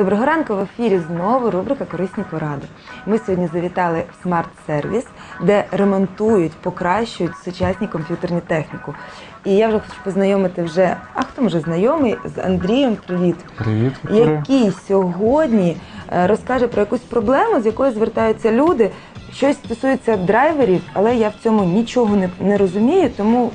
Доброго ранку в ефірі знову рубрика Корисні поради. Ми сьогодні завітали в смарт-сервіс, де ремонтують, покращують сучасні комп'ютерні техніку. І я вже хочу познайомити вже, а хто може знайомий з Андрієм. Привіт, Привіт, Вікторія. який сьогодні е, розкаже про якусь проблему, з якою звертаються люди. Щось стосується драйверів, але я в цьому нічого не, не розумію, тому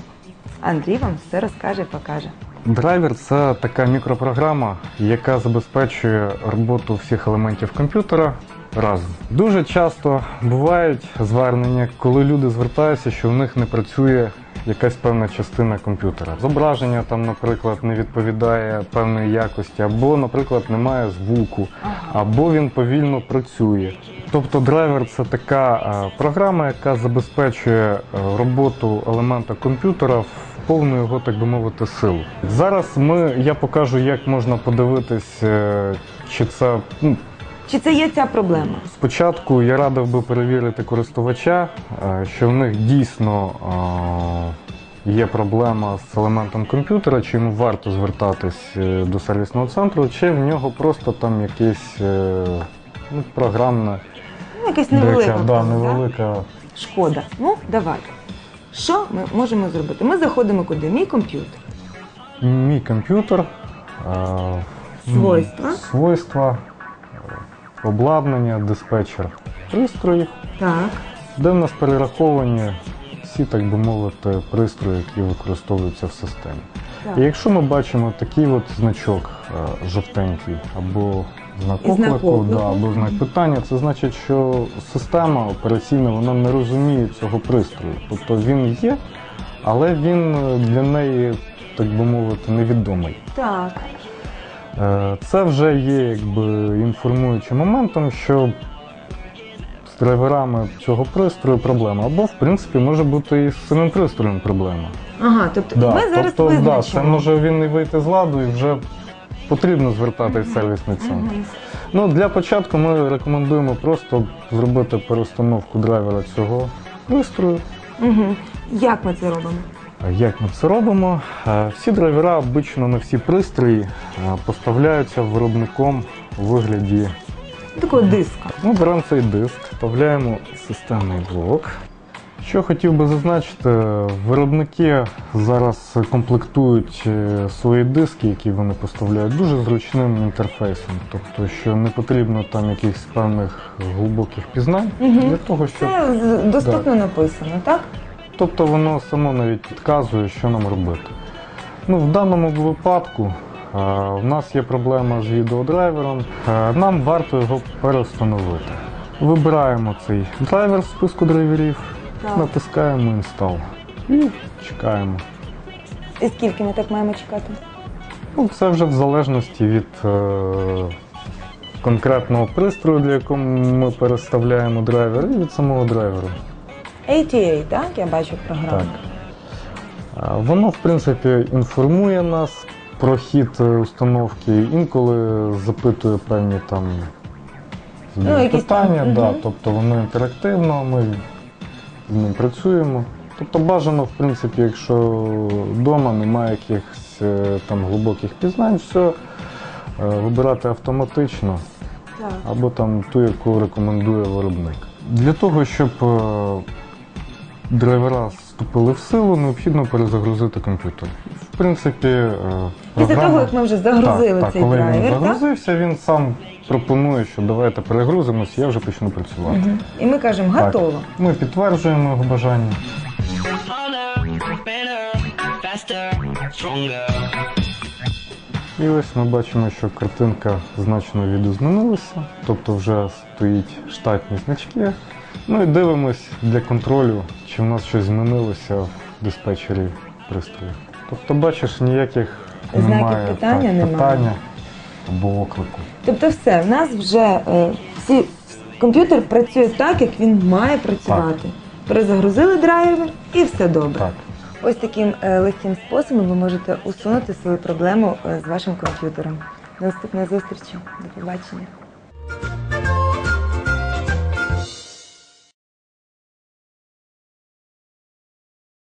Андрій вам все розкаже і покаже. Драйвер це така мікропрограма, яка забезпечує роботу всіх елементів комп'ютера разом. Дуже часто бувають звернення, коли люди звертаються, що в них не працює якась певна частина комп'ютера. Зображення там, наприклад, не відповідає певної якості, або, наприклад, немає звуку, або він повільно працює. Тобто драйвер це така е, програма, яка забезпечує е, роботу елемента комп'ютера в повну його, так би мовити, силу. Зараз ми, я покажу, як можна подивитись, е, чи це ну, Чи це є ця проблема? Спочатку я радив би перевірити користувача, е, що в них дійсно е, є проблема з елементом комп'ютера, чи йому варто звертатись до сервісного центру, чи в нього просто там якесь ну, програмне Ну, якась невелика, да, невелика. Шкода. Ну, давай. Що ми можемо зробити? Ми заходимо куди? Мій комп'ютер. Мій комп'ютер, е, Свойства. свойства, е, обладнання, диспетчер пристроїв. Так. де в нас перераховані всі, так би мовити, пристрої, які використовуються в системі. Так. І якщо ми бачимо такий от значок е, жовтенький або знак І знак оклику, оклику. да, або знак питання, це значить, що система операційна вона не розуміє цього пристрою. Тобто він є, але він е, для неї, так би мовити, невідомий. Так. Е, Це вже є якби інформуючим моментом, що драйверами цього пристрою проблема. Або, в принципі, може бути і з самим пристроєм проблема. Ага, тобто Да, ми зараз тобто, да, визначимо. це може він і вийти з ладу і вже потрібно звертатись в сервісний центр. Ну, для початку ми рекомендуємо просто зробити переустановку драйвера цього пристрою. Мгм. Як ми це робимо? Як ми це робимо? Всі драйвера, обично на всі пристрої, поставляються виробником у вигляді Такого диска. Ну, беремо цей диск, вставляємо системний блок. Що хотів би зазначити, виробники зараз комплектують е, свої диски, які вони поставляють, дуже зручним інтерфейсом. Тобто, що не потрібно там якихось певних глибоких пізнань Мгм. для того, щоб. Це доступно написано, так? Тобто воно само навіть підказує, що нам робити. Ну, в даному випадку е, в нас є проблема з відеодрайвером. Е, нам варто його переустановити. Вибираємо цей драйвер з списку драйверів, Так. натискаємо Install і чекаємо. І скільки ми так маємо чекати? Ну, це вже в залежності від е, конкретного пристрою, для якого ми переставляємо драйвер, і від самого драйверу. ATA, так? Я бачу програму. Так. Воно, в принципі, інформує нас про хід е, установки, інколи запитує певні там Ну, якісь питання, там, да, мгм. тобто воно інтерактивно, ми з ним працюємо. Тобто бажано, в принципі, якщо вдома немає якихось е, там глибоких пізнань, все е, вибирати автоматично Так. або там ту, яку рекомендує виробник. Для того, щоб е, драйвера вступили в силу, необхідно перезагрузити комп'ютер. В принципі, е, Після програма- того, як ми вже загрузили так, цей так, коли драйвер, він так? загрузився, він сам пропонує, що давайте перегрузимось, я вже почну працювати. І ми кажемо, Так. готово. Ми підтверджуємо його бажання. Harder, better, faster, stronger. І ось ми бачимо, що картинка значно відозмінилася, тобто вже стоїть штатні значки. Ну і дивимось для контролю, чи в нас щось змінилося в диспетчері пристрою. Тобто, бачиш, ніяких Знаків немає питання так, немає. питання або оклику. Тобто все, в нас вже е, всі комп'ютер працює так, як він має працювати. Перезагрузили драйвер і все добре. Так. Ось таким е, легким способом ви можете усунути свою проблему е, з вашим комп'ютером. До наступної зустрічі. До побачення.